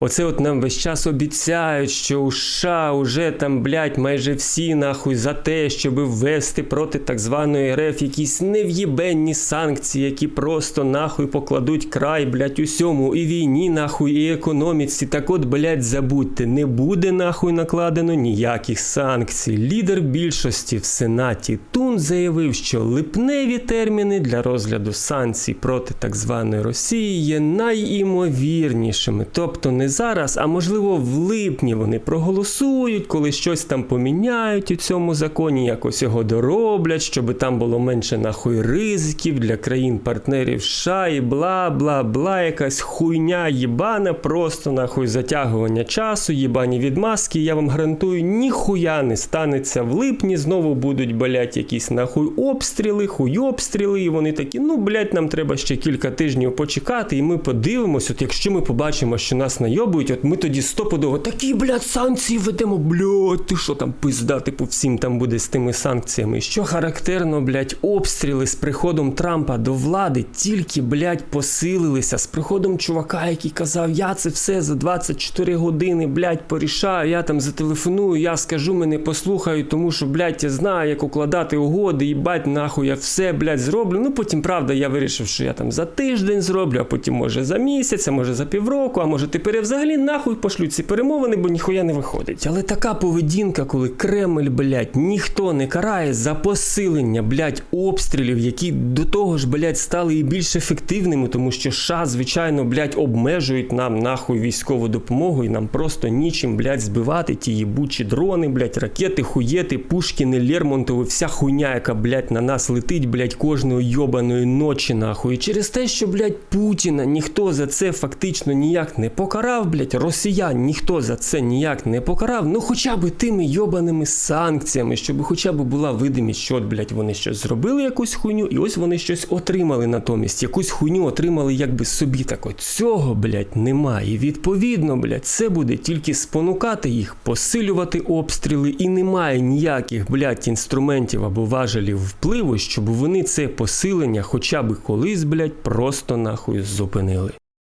Оце от нам весь час обіцяють, що у США уже там, блядь, майже всі нахуй за те, щоб ввести проти так званої РФ якісь нев'єбенні санкції, які просто нахуй покладуть край, блядь, усьому, і війні, нахуй, і економіці. Так от, блядь, забудьте, не буде нахуй накладено ніяких санкцій. Лідер більшості в Сенаті Тун заявив, що липневі терміни для розгляду санкцій проти так званої Росії є найімовірнішими. Тобто не зараз, а можливо в липні вони проголосують, коли щось там поміняють у цьому законі, якось його дороблять, щоб там було менше нахуй ризиків для країн-партнерів США і бла бла бла, якась хуйня їбана, просто нахуй затягування часу, їбані відмазки. Я вам гарантую, ніхуя не станеться в липні. Знову будуть блять якісь нахуй обстріли, хуйобстріли, і вони такі, ну блять, нам треба ще кілька тижнів почекати, і ми подивимось. От якщо ми побачимо, що нас найобують, от ми тоді стопудово такі, блядь, санкції ведемо, блядь, ти що там пизда, типу всім там буде з тими санкціями. Що характерно, блядь, обстріли з приходом Трампа до влади тільки, блядь, посилилися з приходом чувака, який казав, я це все за 24 години, блядь, порішаю, я там зателефоную, я скажу, мене послухають, тому що, блядь, я знаю, як укладати угоди, їбать, нахуй, я все, блядь, зроблю. Ну потім, правда, я вирішив, що я там за тиждень зроблю, а потім може за місяць, а може за півроку, а може тепер я взагалі нахуй пошлю ці перемовини, бо ніхуя не виходить. Але така поведінка, коли Кремль, блядь, ніхто не карає за посилення, блядь, обстрілів, які до того ж, блядь, стали і більш ефективними, тому що США, звичайно, блядь, обмежують нам нахуй військову допомогу, і нам просто нічим, блядь, збивати ті їбучі дрони, блядь, ракети, хуєти, пушкіни, Лермонтови, вся хуйня, яка, блядь, на нас летить, блядь, кожної йобаної ночі, нахуй. І через те, що, блядь, Путіна ніхто за це фактично ніяк не покарав, блядь, росіян ніхто за це ніяк не покарав, ну хоча б тими йобаними санкціями, щоб хоча б була видимість, що, от, блядь, вони щось зробили якусь хуйню, і ось вони щось отримали натомість. Якусь хуйню отримали якби собі. Так от цього, блядь, немає. І відповідно, блядь, це буде тільки спонукати їх, посилювати обстріли, і немає ніяких, блядь, інструментів або важелів впливу, щоб вони це посилення хоча б колись, блядь, просто нахуй зупинили.